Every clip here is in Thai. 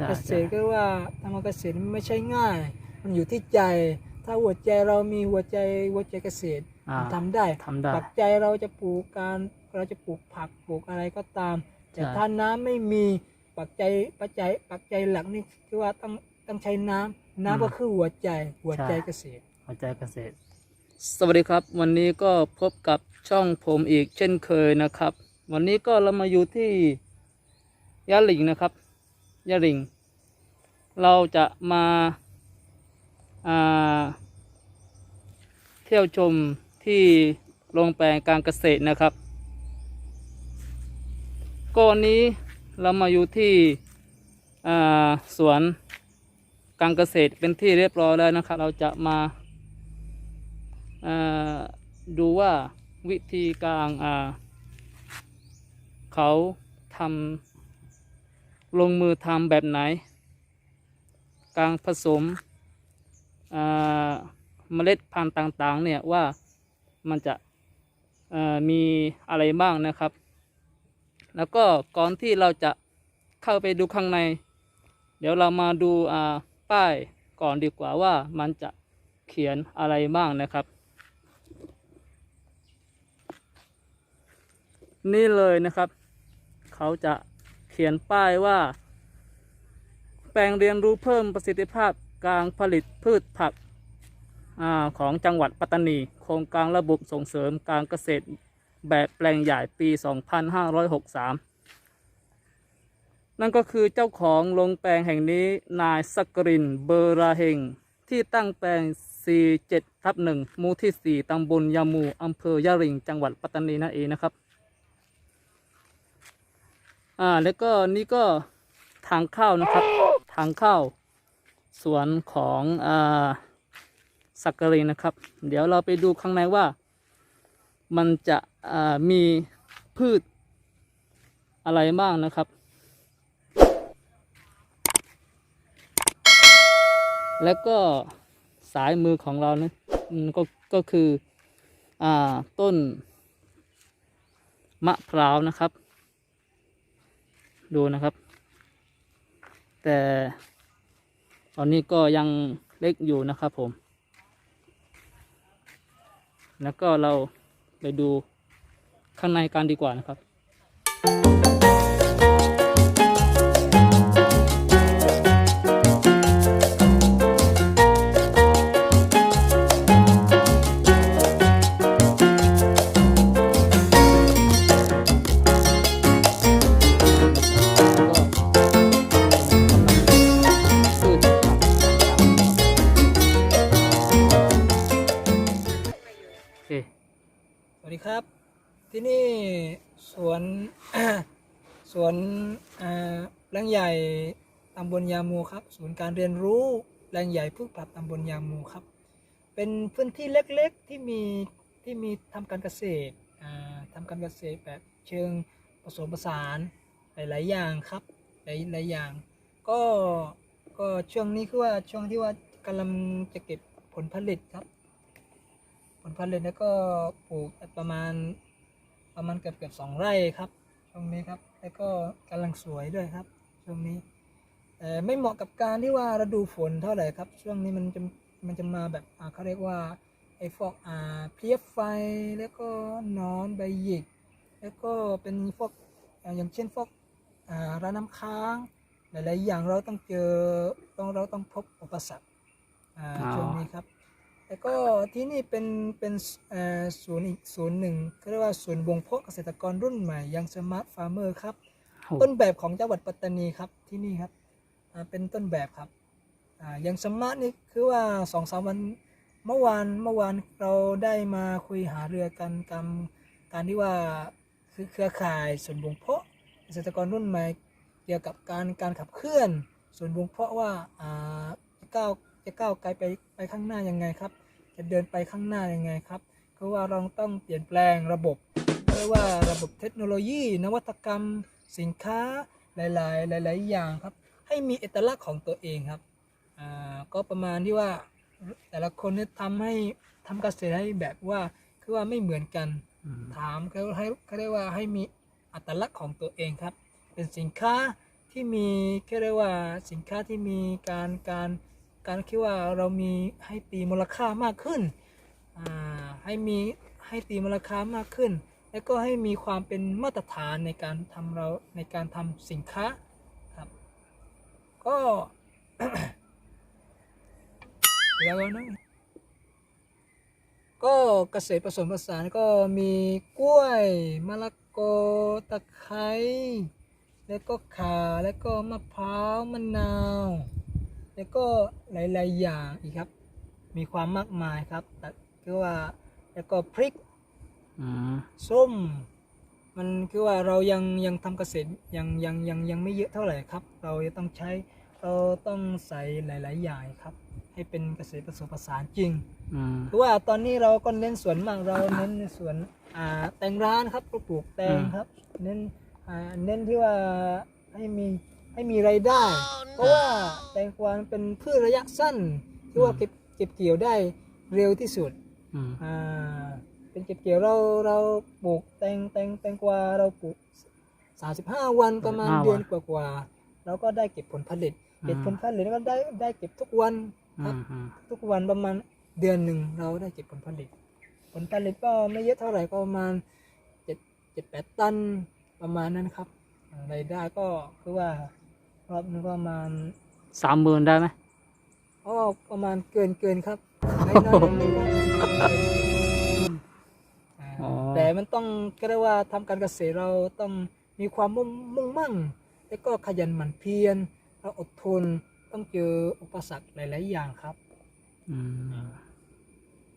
ช่เกษใช่ตรก็ว่าทำการเกษตรมันไม่ใช่ง่าย มันอยู่ที่ใจ ถ้าหัวใจเรามีหัวใจหัวใจเกษตรอ่ามันทำได้ทำได้ปักใจเราจะปลูกการเราจะปลูกผักปลูกอะไรก็ตาม แต่ใช่ถ้าน้ำไม่มีปักใจปัจจัยปักใจหลักนี่คือว่าต้องต้องใช้น้ำน้ำก็คือหัวใจหัวใจเกษตร หัวใจเกษตร สวัสดีครับ วันนี้ก็พบกับช่องผมอีกเช่นเคยนะครับ วันนี้ก็เรามาอยู่ที่ยะหลิงนะครับ ยะหลิง เราจะมาาเที่ยวชมที่โรงแปลงการเกษตรนะครับก่อนนี้เรามาอยู่ที่สวนการเกษตรเป็นที่เรียบร้อยแล้วนะครับ เราจะมาาดูว่าวิธีการาเขาทำ ลงมือทำแบบไหน การผสมเมล็ดพันธุ์ต่างๆเนี่ยว่ามันจะมีอะไรบ้างนะครับ แล้วก็ก่อนที่เราจะเข้าไปดูข้างใน เดี๋ยวเรามาดูป้ายก่อนดีกว่าว่ามันจะเขียนอะไรบ้างนะครับ นี่เลยนะครับ เขาจะ ขียนป้ายว่า แปลงเรียนรู้เพิ่มประสิทธิภาพการผลิตพืชผักอของจังหวัดปัตตานี โครงการระบบส่งเสริมการเกษตรแบบแปลงใหญ่ปี 2563 นั่นก็คือเจ้าของโรงแปลงแห่งนี้นายสักรินเบอร์ราเฮงที่ตั้งแปลง 47ทับ1หมู่ที่ 4ตำบลยามูอำเภอยะริง จังหวัดปัตตานีนั่นเองนะครับ อ่าแล้วก็นี่ก็ทางเข้านะครับ ทางเข้าสวนของอ่าสักกรินะครับ เดี๋ยวเราไปดูข้างในว่า มันจะอ่ามีพืชอะไรบ้างนะครับ แล้วก็สายมือของเรานะอืมก็ก็คืออ่าต้นมะพร้าวนะครับ ดูนะครับ แต่ตอนนี้ก็ยังเล็กอยู่นะครับผม แล้วก็เราไปดูข้างในกันดีกว่านะครับ วัสดีครับ ที่นี่สวนสวนแปลงใหญ่ตำบลยามูครับศูนย์การเรียนรู้แปลงใหญ่พืชผักตำบลยามูครับ เป็นพื้นที่เล็กๆที่มีที่มีทำการเกษตรอ่าการเกษตรแบบเชิงผสมผสานหลายๆอย่างครับหลายหลายอย่าง ก็ก็ช่วงนี้คือว่าช่วงที่ว่ากำลังจะเก็บผลผลิตครับ ลผลิตแล้วก็ปลูกประมาณ ประมาณเกือบเกือบสองไร่ครับช่วงนี้ครับแล้วก็กำลังสวยด้วยครับ ช่วงนี้แต่ไม่เหมาะกับการที่ว่าฤดูฝนเท่าไหร่ครับ ช่วงนี้มันจะมันจะมาแบบอ่าเขาเรียกว่าไอ้พวกอ่าเพลี้ยไฟแล้วก็หนอนใบหยิก แล้วก็เป็นพวกอ่าอย่างเช่นพวกอ่าร้านน้ำค้างหลายๆอย่างเราต้องเจอต้องเราต้องพบอุปสรรคอ่าอ๋อช่วงนี้ครับ แล้วก็ที่นี่เป็นเป็นเอ่อศูนย์อีกศูนย์หนึ่งเขาเรียกว่าศูนย์บ่งเพาะเกษตรกรรุ่นใหม่ยังสมาร์ทฟาร์มเมอร์ครับโอ้ต้นแบบของจังหวัดปัตตานีครับที่นี่ครับอ่าเป็นต้นแบบครับอ่ายังสมาร์ทนี่คือว่าสองสามวันเมื่อวานเมื่อวานเราได้มาคุยหาเรือกันการการที่ว่าคือเครือข่ายศูนย์บ่งเพาะเกษตรกรรุ่นใหม่ เกี่ยวกับการการขับเคลื่อนศูนย์บ่งเพาะว่าอ่าจะก้าว จะก้าวไกลไปไปข้างหน้ายังไงครับ จะเดินไปข้างหน้ายังไงครับคือว่าเราต้องเปลี่ยนแปลงระบบเรียกว่าระบบเทคโนโลยี นวัตกรรม สินค้าหลาย ๆ หลาย ๆ อย่างครับ ให้มีเอกลักษณ์ของตัวเองครับอ่าก็ประมาณที่ว่าแต่ละคนเนี่ยทำให้ทำเกษตรให้แบบว่าคือว่าไม่เหมือนกันอืมถามเขาให้เขาเรียกว่าให้มีอัตลักษณ์ของตัวเองครับ เป็นสินค้าที่มีแค่เรียกว่าสินค้าที่มีการการ การคิดว่าเรามีให้ตีมูลค่ามากขึ้นให้มีให้ตีมูลค่ามากขึ้น แล้วก็ให้มีความเป็นมาตรฐานในการทำเราในการทำสินค้าครับ ก็เดี๋ยวก่อนะก็เกษตรผสมผสานก็มีกล้วยมะละกอตะไคร้แล้วก็ข่าแล้วก็มะพร้าวมะนาว แล้วก็หลาย ๆ อย่างอีกครับ มีความมากมายครับแต่คือว่าแล้วก็พริกอืมส้ม มันคือว่าเรายังยังทำเกษตรยังยังยังยังไม่เยอะเท่าไหร่ครับ เราจะต้องใช้เราต้องใส่หลาย ๆ อย่างครับ ให้เป็นเกษตรผสมผสานจริงอืมคือว่าตอนนี้เราก็เน้นสวนมากเราเน้นในสวนอ่าแตงร้านครับปลูกแตงครับ เน้นอ่าเน้นที่ว่าให้มี ให้มีรายได้ เพราะว่าแตงกวาเป็นพืชระยะสั้นที่ว่าเก็บเก็บเกี่ยวได้เร็วที่สุดอืมอ่าเป็นเก็บเกี่ยวเราเราปลูกแตงแตงแตงกวาเราปลูก35วันประมาณ35เดือนกว่าๆเราก็ได้เก็บผลผลิต เก็บผลผลิตแล้วก็ได้ได้เก็บทุกวันคอืรับมอืมทุกวันประมาณเดือนหนึ่งเราได้เก็บผลผลิต ผลผลิตก็ไม่เยอะเท่าไหร่ก็ประมาณเจ็ดเจ็ดแปดตันประมาณนั้นครับรายได้ก็คือว่า รอบนึงก็ประมาณสามหมื่นได้ไหมอ๋อประมาณเกินเกินครับไม่น้อยไม่น้อยอ่าอ๋อแต่มันต้องก็เรียกว่าทำการเกษตรเราต้องมีความมุ่งมุ่งมั่นแล้วก็ขยันหมั่นเพียรเราอดทนต้องเจออุปสรรคหลาย ๆ อย่างครับอืม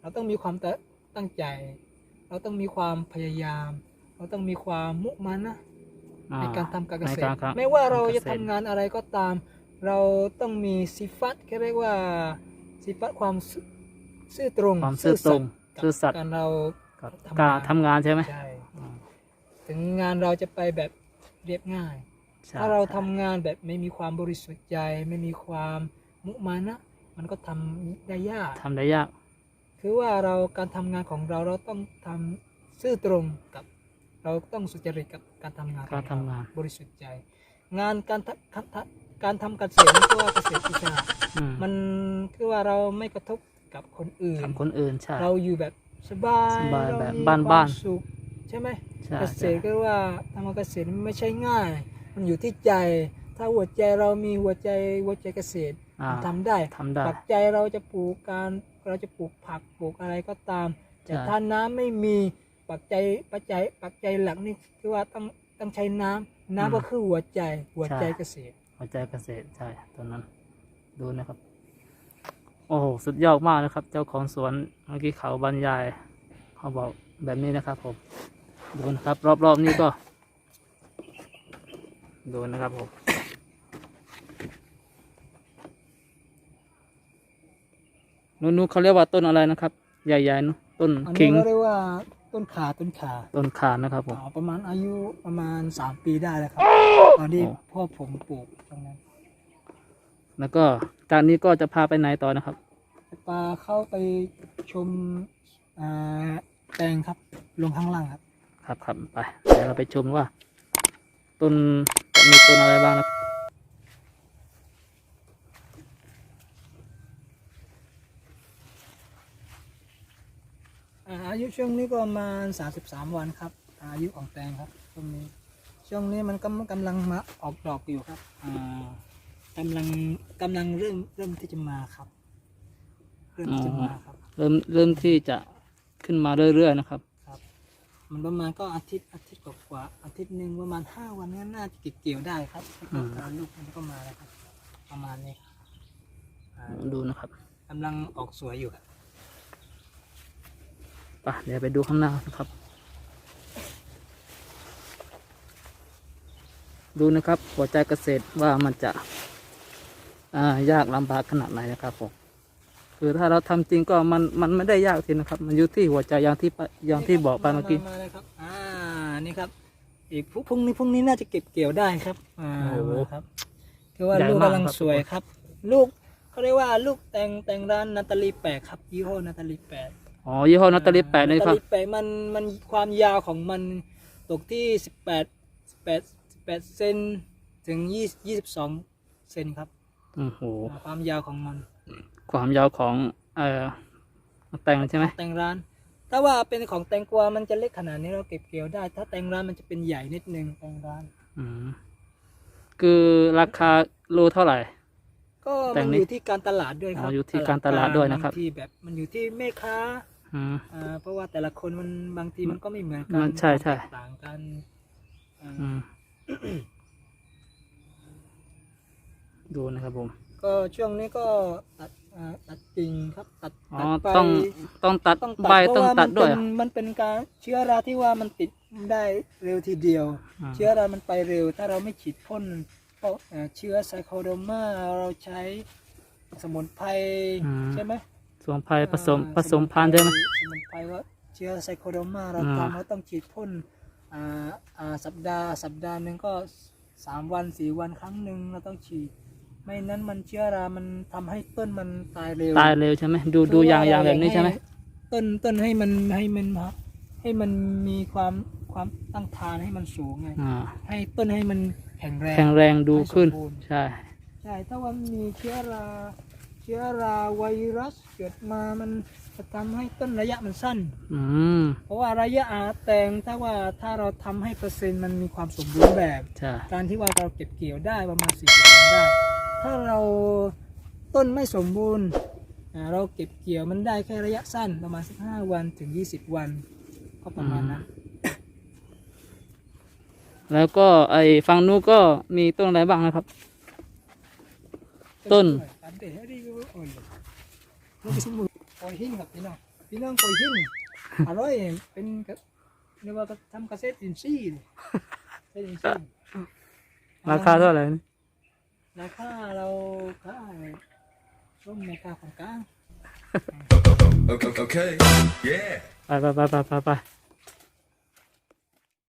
เราต้องมีความตั้งตั้งใจ เราต้องมีความพยายาม เราต้องมีความมุมานะอ่ ในการทำการเกษในตรครับไม่ว่าเราจะกษทำงานอะไรก็ตาม เราต้องมีสิฟัตแค่เรียกว่าสิฟัตความซื่อซื่อตรงความซื่อตรงกับซื่อสัตย์การเรากับทำงานการทำงานใช่ไหมใช่อืมถึงงานเราจะไปแบบเรียบง่ายใช่ถ้าเราทำใช่งานแบบไม่มีความบริสุทธิ์ใจ ไม่มีความมุมานะ มันก็ทำได้ยากทำได้ยาก คือว่าเราการทำงานของเราเราต้องทำซื่อตรงกับ เราต้องสุจริตกับการทำงานการทำงานเบริสุทธิ์ใจ งานการทำการทำการทำเกษตรนี่ก็ว่าเกษตรอิสระอืมมันคือว่าเราไม่กระทบกับคนอื่น กับคนอื่นใช่ เราอยู่แบบสบายสบายเรแบบมีบ้านควมบ้านสุขใช่ไหมใช่เกษใช่ ตรก็ว่าทำเกษตรมันไม่ใช่ง่าย มันอยู่ที่ใจ ถ้าหัวใจเรามีหัวใจหัวใจเกษตรอ่า มันทำได้ทำได้ ปักใจเราจะปลูกการเราจะปลูกผักปลูกอะไรก็ตาม แต่ใช่ ถ้าน้ำไม่มี ปักใจปัจจัยปักใจหลักนี่คือว่าต้องต้องใช้น้ำน้ำก็คือหัวใจหัวใจเกษตร หัวใจเกษตรใช่ตอนนั้น ดูนะครับ โอ้โหสุดยอดมากนะครับ เจ้าของสวนเมื่อกี้เขาบรรยาย เขาบอกแบบนี้นะครับ ผม ดูนะครับ รอบๆนี้ก็ ดูนะครับผมนู้นๆเขาเรียกว่าต้นอะไรนะครับ ใหญ่ๆเนอะต้นอันขินี้งเราเรียกว่า ต้นขาต้นขาต้นขานะครับผมอ่าประมาณอายุประมาณสามปีได้แล้วครับตอนที่โอ้พ่อผมปลูกตรงนั้น แล้วก็จากนี้ก็จะพาไปไหนต่อนะครับปลาเข้าไปชมอ่าแตงครับ ลงข้างล่างครับ ครับครับไปเดี๋ยวเราไปชมว่า ต้นจะมีต้นอะไรบ้างนะครับ อ่าอายุช่วงนี้ก็ประมาณ 33 วันครับ อายุของแตงครับช่วงนี้ ช่วงนี้มันกำกำลังมาออกดอกอยู่ครับอ่ากำลังกำลังเริ่มเริ่มที่จะมาครับ เริ่มที่จะมาครับ เริ่มเริ่มที่จะขึ้นมาเรื่อยๆนะครับครับ มันประมาณก็อาทิตย์อาทิตย์กว่าๆอาทิตย์หนึ่งประมาณ5วันก็น่าจะเก็บเกี่ยวได้ครับแล้วก็อืมการลูกมันก็มาแล้วครับ ประมาณนี้ครับอ่าดูนะครับกำลังออกสวยอยู่ครับ ไปเดี๋ยวไปดูข้างหน้านะครับ ดูนะครับหัวใจเกษตรว่ามันจะายากลำบากขนาดไหนนะครับผมคือถ้าเราทำจริงก็มันมันไม่ได้ยากทีนะครับ มันอยู่ที่หัวใจอย่างที่อย่างที่บอกไปเมื่อกี้าาเลยครับอ่านี่ครับ อีกพรุ่งนี้พรุ่งนี้น่าจะเก็บเกี่ยวได้ครับอ่าโอ้โหครับคือว่าลูกกำลังสวยครับ ลูกเขาเรียกว่าลูกแตงแตงร้านนาตาลีแปดครับยี่ห้อนาตาลีแปด อ๋อยี่ห้อนัตตาลีแปดเลยครับนาตาลีแปดมันมันความยาวของมันตกที่สิบแปดสิบแปดสิบแปดเซนถึถึงยี่ยี่สิบสองเซนครับโอ้โหอ่าความยาวของมัน ความยาวของเอ่อแตงใช่ไหมแตงร้าน ถ้าว่าเป็นของแตงกวา มันจะเล็กขนาดนี้เราเก็บเกี่ยวได้ ถ้าแตงร้านมันจะเป็นใหญ่นิดนึงแตงร้าน อืมคือราคาโลเท่าไหร่ ก็แตมันงนี้อยู่ที่การตลาดด้วยครัอ๋บออยู่ที่การตลาดด้วยนะครับบางทีแบบมันอยู่ที่แม่ค้า อืม อ่าเพราะว่าแต่ละคนมันบางทีมันก็ไม่เหมือนกัมันใช่ใช่ แตกต่างกันอ่าอืม ดูนะครับผม ก็ช่วงนี้ก็ตัดอ่าตัดกิ่งครับ ตัดอ๋อ ตัดใบต้อง ต้องตัดต้องใบตัดเพต้องราะว่าตัมัดนด้วยเป็เหรนอมันเป็นการเชื้อราที่ว่ามันติดได้เร็วทีเดียว อ่า เชื้อรามันไปเร็ว ถ้าเราไม่ฉีดพ่นเพราะเอ่อเชื้อไซโคโดมาเราใช้สมุนไพรใช่ไหม สวมไพรผสมอ่าผสมพันธุ์ได้ไหม สมุนไพรว่าเชื้อไซโคโดมาเราอ่า ทำเราต้องฉีดพ่นอ่าอ่าสัปดาห์สัปดาห์หนึ่งก็สามวันสี่วันครั้งหนึ่งเราต้องฉีด ไม่นั้นมันเชื้อรา มันทำให้ต้นมันตายเร็ว ตายเร็วใช่ไหมดูดูอย่างอย่างแบบนี้ใช่ไหม ต้นต้นให้มันให้มันให้มันมีความความตั้งทานให้มันสูงไงอ่า ให้ต้นให้มันแข็งแรงแข็งแรงดูขึ้นให้สมบูรณ์ใช่ ใช่ถ้าว่ามีเชื้อราเชื้อราไวรัสเกิดมามันจะทำให้ต้นระยะมันสั้น อืมเพราะว่าระยะอาแตงถ้าว่าถ้าเราทำให้เปอร์เซ็นต์มันมีความสมบูรณ์แบบ ใช่การที่ว่าเราเก็บเกี่ยวได้ประมาณ40วันได้ ถ้าเราต้นไม่สมบูรณ์อ่าเราเก็บเกี่ยวมันได้แค่ระยะสั้นประมาณ 15 วันถึง 20 วัน ก็ประมาณนั้นแล้วก็ไอ้ฝั่งนู้นก็มีต้นอะไรบ้างนะครับ ต้น อัปเดตให้ดีดูโอ้ยลงไปสมุดปล่อยหินครับพี่น้องพี่น้องปล่อยหินอร่อยเป็นกะเรียกว่าทำเกษตรอินทรีย์เลยเกษตรอินทรีย์ราคาเท่าไหร่นี่ราคาเราขายร่มในกาของกลาง Okay. okay. Yeah. ไปไปไปไปไปไป